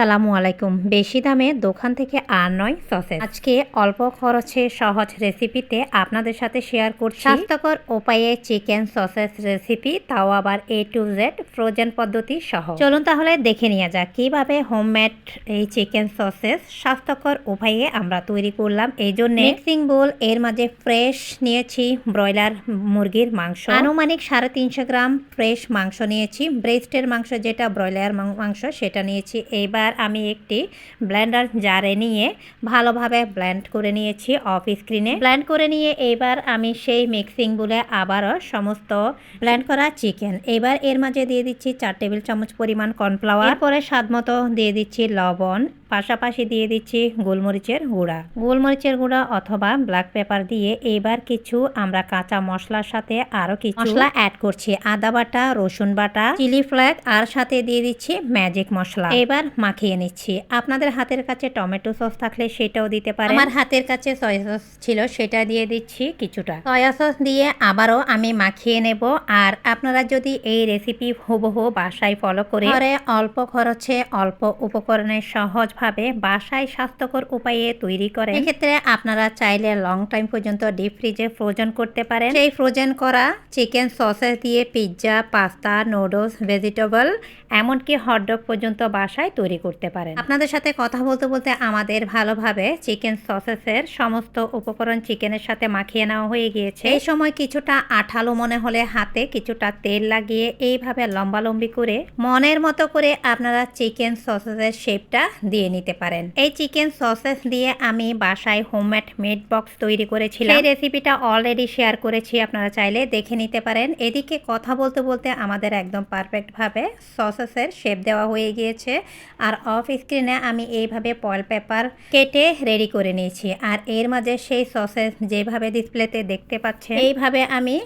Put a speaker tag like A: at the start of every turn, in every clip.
A: আসসালামু আলাইকুম। বেশি দামে দোকান থেকে আর নয় সসেজ। আজকে অল্প খরচে সহজ রেসিপিতে আপনাদের সাথে শেয়ার করছি। স্বাস্থ্যকর উপায়ে চিকেন সসেজ রেসিপি, তাও আবার এ টু জেড ফ্রোজেন পদ্ধতি সহ। চলুন তাহলে দেখে নিয়ে যাক কীভাবে হোমমেড এই চিকেন সসেজ স্বাস্থ্যকর উপায়ে আমরা তৈরি করলাম। এই জন্য মিক্সিং বোল, এর মাঝে ফ্রেশ নিয়েছি ব্রয়লার মুরগির মাংস। আনুমানিক সাড়ে তিনশো গ্রাম ফ্রেশ মাংস নিয়েছি। ব্রেস্টের মাংস যেটা, ব্রয়লার মাংস সেটা নিয়েছি। এবার আমি একটি ব্লেন্ডার জারে নিয়ে ভালোভাবে ব্লেন্ড করে নিয়েছি অফ স্ক্রিনে। ব্লেন্ড করে নিয়ে এবার আমি সেই মিক্সিং বলে আবারও সমস্ত ব্লেন্ড করা চিকেন। এবার এর মাঝে দিয়ে দিচ্ছি চার টেবিল চামচ পরিমাণ কর্নফ্লাওয়ার। পরে স্বাদ মতো দিয়ে দিচ্ছি লবণ। পাশাপাশি দিয়ে দিচ্ছি গোলমরিচের গুঁড়া। গোলমরিচের গুঁড়া অথবা ব্ল্যাক পেপার দিয়ে এবার কিছু আমরা কাঁচা মশলার সাথে আরও কিছু মশলা অ্যাড করছি। আদা বাটা, রসুন বাটা, চিলি ফ্লেক, আর সাথে দিয়ে দিচ্ছি ম্যাজিক মশলা। এবার মাখিয়ে নিচ্ছি। আপনাদের হাতের কাছে টমেটো সস থাকলে সেটাও দিতে পারেন। আমার হাতের কাছে সয়া সস ছিল সেটা দিয়ে দিচ্ছি কিছুটা। সয়া সস দিয়ে আবারও আমি মাখিয়ে নেব। আর আপনারা যদি এই রেসিপি হুবহু বাসায় ফলো করে ঘরে অল্প খরচে অল্প উপকরণে সহজভাবে বাসায় স্বাস্থ্যকর উপায়ে তৈরি করেন। এক্ষেত্রে আপনারা চাইলে লং টাইম পর্যন্ত ডিপ ফ্রিজে ফ্রোজেন করতে পারেন। সেই ফ্রোজেন করা চিকেন সসেস দিয়ে পিৎজা পাস্তা নুডলস ভেজিটেবল এমনকি হটডগ পর্যন্ত বাসায় তৈরি করতে পারেন। আপনাদের সাথে কথা বলতে বলতে আমাদের ভালোভাবে চিকেন সসেসের সমস্ত উপকরণ চিকেনের সাথে মাখিয়ে নেওয়া হয়ে গিয়েছে। এই সময় কিছুটা আঠালো মনে হলে হাতে কিছুটা তেল লাগিয়ে এইভাবে লম্বালম্বি করে মনের মতো করে আপনারা চিকেন সসেসের শেপটা দিয়ে নিতে পারেন। এই চিকেন সসেস দিয়ে আমি বাসায় হোমমেড মিট বক্স তৈরি করেছিলাম। এই রেসিপিটা অলরেডি শেয়ার করেছি, আপনারা চাইলে দেখে নিতে পারেন। এদিকে কথা বলতে বলতে আমাদের একদম পারফেক্টভাবে সসেসের শেপ দেওয়া হয়ে গিয়েছে। আর অফ স্ক্রিনে আমি এইভাবে পয়েল পেপার কেটে রেডি করে নিয়েছি। আর এর মাঝে সেই সসেস যেভাবে ডিসপ্লেতে দেখতে পাচ্ছে এইভাবে আমি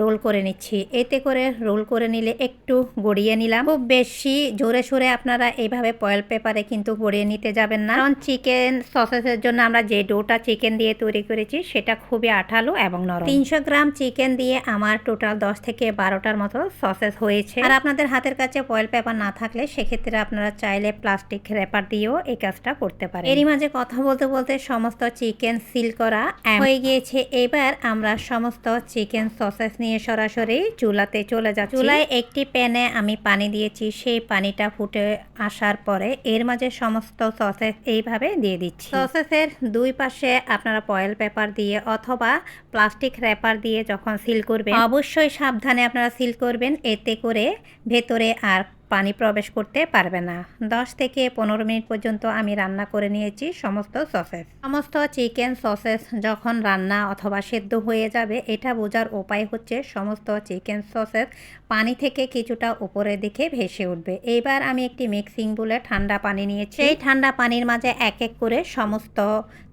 A: রোল করে নিচ্ছি। এতে করে রোল করে নিলে একটু গড়িয়ে নিলাম। খুব বেশি জোরে সোরে আপনারা এইভাবে পয়েল পেপারে কিন্তু গড়িয়ে নিতে যাবেন না। কারণ চিকেন সসেসের জন্য আমরা যে ডোটা চিকেন দিয়ে তৈরি করেছি, সেটা খুবই আঠালো এবং নরম। তিনশো গ্রাম চিকেন দিয়ে আমার টোটাল দশ থেকে বারোটার মতো সসেস হয়েছে। আর আপনাদের হাতের কাছে পয়েল পেপার না থাকলে সেক্ষেত্রে আপনারা চাইলে প্লাস্টিক র্যাপার দিয়েও এই কাজটা করতে পারেন। এরই মাঝে কথা বলতে বলতে সমস্ত চিকেন সিল করা হয়ে গিয়েছে। এবার আমরা সমস্ত চিকেন সসেস নিয়ে সরাসরি চুলাতে চলে যাচ্ছি। চুলায় একটি প্যানে আমি পানি দিয়েছি সেই পানিটা ফুটে আসার পরে এর মাঝে সমস্ত সসেস এইভাবে দিয়ে দিচ্ছি। সসেসের দুই পাশে আপনারা পয়েল পেপার দিয়ে অথবা প্লাস্টিক র্যাপার দিয়ে যখন সিল করবেন অবশ্যই সাবধানে আপনারা সিল করবেন এতে করে ভেতরে আর পানি প্রবেশ করতে পারবে না। দশ থেকে পনেরো মিনিট পর্যন্ত আমি রান্না করে নিয়েছি সমস্ত সসেস। সমস্ত চিকেন সসেস যখন রান্না অথবা সেদ্ধ হয়ে যাবে, এটা বোঝার উপায় হচ্ছে সমস্ত চিকেন সসেস পানি থেকে কিছুটা উপরে দিকে ভেসে উঠবে। এইবার আমি একটি মিক্সিং বলে ঠান্ডা পানি নিয়েছি। এই ঠান্ডা পানির মাঝে এক এক করে সমস্ত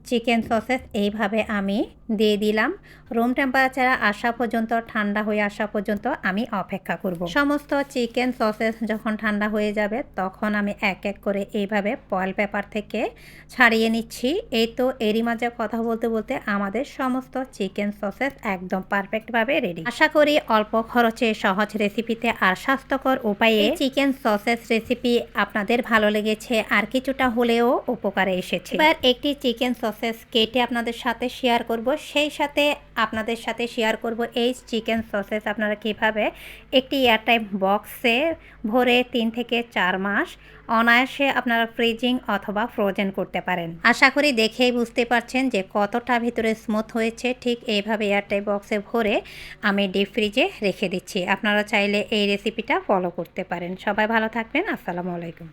A: চিকেন সসেস এইভাবে আমি দিয়ে দিলাম। রুম টেম্পারেচারে আসা পর্যন্ত, ঠান্ডা হয়ে আসা পর্যন্ত আমি অপেক্ষা করব। সমস্ত চিকেন সসেস যখন ঠান্ডা হয়ে যাবে, তখন আমি এক এক করে এইভাবে পয়েল পেপার থেকে ছাড়িয়ে নিচ্ছি। এই তো এরই মাঝে কথা বলতে বলতে আমাদের সমস্ত চিকেন সসেস একদম পারফেক্টভাবে রেডি আশা করি অল্প খরচে সহজ রেসিপিতে আর স্বাস্থ্যকর উপায়ে চিকেন সসেস রেসিপি আপনাদের ভালো লেগেছে, আর কিছুটা হলেও উপকারে এসেছে। এবার একটি চিকেন সসেস কেটে আপনাদের সাথে শেয়ার করব। সেই সাথে আপনাদের সাথে শেয়ার করব এই চিকেন সসেস আপনারা কীভাবে একটি এয়ারটাইম বক্সে ভরে তিন থেকে চার মাস অনায়াসে আপনারা ফ্রিজিং অথবা ফ্রোজেন করতে পারেন। আশা করি দেখেই বুঝতে পারছেন যে কতটা ভিতরে স্মুথ হয়েছে। ঠিক এইভাবে এয়ারটাইম বক্সে ভরে আমি ডিপ ফ্রিজে রেখে দিচ্ছি। আপনারা চাইলে এই রেসিপিটা ফলো করতে পারেন। সবাই ভালো থাকবেন। আসসালামু আলাইকুম।